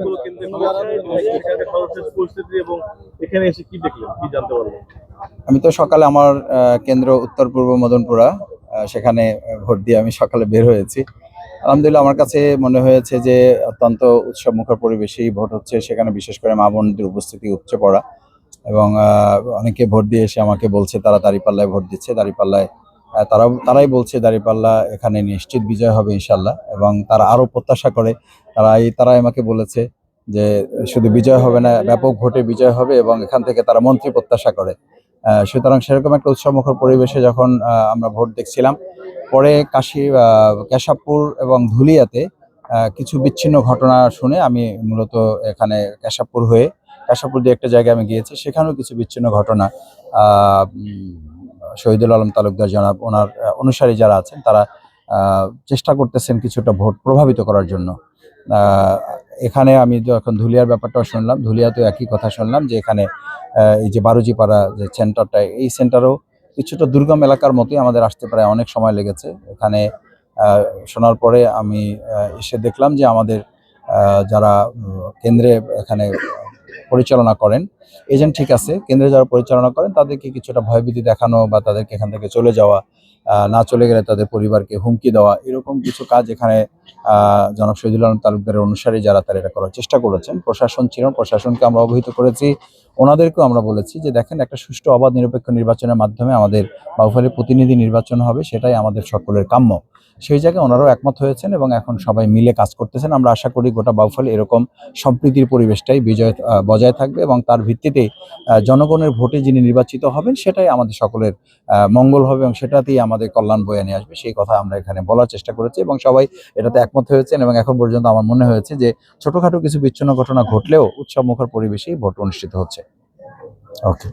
অনেকগুলো কেন্দ্রে এখানে সর্বশেষ পরিস্থিতি এবং এখানে এসে কি দেখলেন? কি জানতে পারলেন আমি তো সকালে আমার কেন্দ্র উত্তর পূর্ব মদনপুরা সেখানে ভোট দিয়ে আমি সকালে বের হয়েছি। আলহামদুলিল্লাহ আমার কাছে মনে হয়েছে যে অত্যন্ত উৎসব মুখর পরিবেশেই ভোট হচ্ছে সেখানে বিশেষ করে মা বোনদের উপস্থিতি উপচে পড়া। এবং আহ, অনেকে ভোট দিয়ে এসে আমাকে বলছে তারা দাঁড়িপাল্লায় ভোট দিচ্ছে দাঁড়িপাল্লায় তারা তারাই বলছে দাঁড়িপাল্লা এখানে নিশ্চিত বিজয় হবে ইনশাল্লাহ। এবং তারা আরও প্রত্যাশা করে, তারাই তারাই আমাকে বলেছে যে শুধু বিজয় হবে না, ব্যাপক ভোটে বিজয় হবে এবং এখান থেকে তারা মন্ত্রী প্রত্যাশা করে। সুতরাং সেরকম একটা উৎসবমুখর পরিবেশে যখন আমরা ভোট দেখছিলাম, পরে কাশী কেশবপুর এবং ধুলিয়াতে কিছু বিচ্ছিন্ন ঘটনা শুনে আমি মূলত এখানে কেশবপুর হয়ে, কেশবপুর দিয়ে একটা জায়গায় আমি গিয়েছি, সেখানেও কিছু বিচ্ছিন্ন ঘটনা শহীদুল আলম তালুকদার জনাব, ওনার অনুসারী যারা আছেন, তারা চেষ্টা করতেছেন কিছুটা ভোট প্রভাবিত করার জন্য। এখানে আমি যখন ধুলিয়ার ব্যাপারটাও শুনলাম, ধুলিয়াতেও একই কথা শুনলাম যে এখানে এই যে বারুজিপাড়া যে সেন্টারটা, এই সেন্টারও কিছুটা দুর্গম এলাকার মতোই আমাদের আসতে প্রায় অনেক সময় লেগেছে। এখানে শোনার পরে আমি এসে দেখলাম যে আমাদের যারা কেন্দ্রে এখানে পরিচালনা করেন। এজেন্ট ঠিক আছে, কেন্দ্রে যারা পরিচালনা করেন তাদেরকে কিছুটা ভয়ভীতি দেখানো বা তাদেরকে এখান থেকে চলে যাওয়া না চলে গেলে তাদের পরিবারকে হুমকি দেওয়া, এরকম কিছু কাজ এখানে জনাব শহীদুল আলম তালুকদারের অনুসারী যারা তারা এটা করার চেষ্টা করেছেন। প্রশাসন ছিল, প্রশাসনকে আমরা অবহিত করেছি। ওনাদেরকেও আমরা বলেছি যে, দেখেন, একটা সুষ্ঠু অবাধ নিরপেক্ষ নির্বাচনের মাধ্যমে আমাদের বাউফালের প্রতিনিধি নির্বাচন হবে, সেটাই আমাদের সকলের কাম্য। সেই জায়গায় ওনারাও একমত হয়েছেন এবং এখন সবাই মিলে কাজ করতেছেন। আমরা আশা করি গোটা বাউফলে এরকম সম্প্রীতির পরিবেশটাই বিজয় বজায় থাকবে এবং তার ভিত্তিতে জনগণের ভোটে যিনি নির্বাচিত হবেন, সেটাই আমাদের সকলের মঙ্গল হবে এবং সেটাতেই আমাদের কল্যাণ বয়ে নিয়ে আসবে। সেই কথা আমরা এখানে বলার চেষ্টা করেছি এবং সবাই এটাতে একমত হয়েছেন এবং এখন পর্যন্ত আমার মনে হয়েছে যে ছোটখাটো কিছু বিচ্ছিন্ন ঘটনা ঘটলেও উৎসব মুখর পরিবেশেই ভোট অনুষ্ঠিত হচ্ছে। ওকে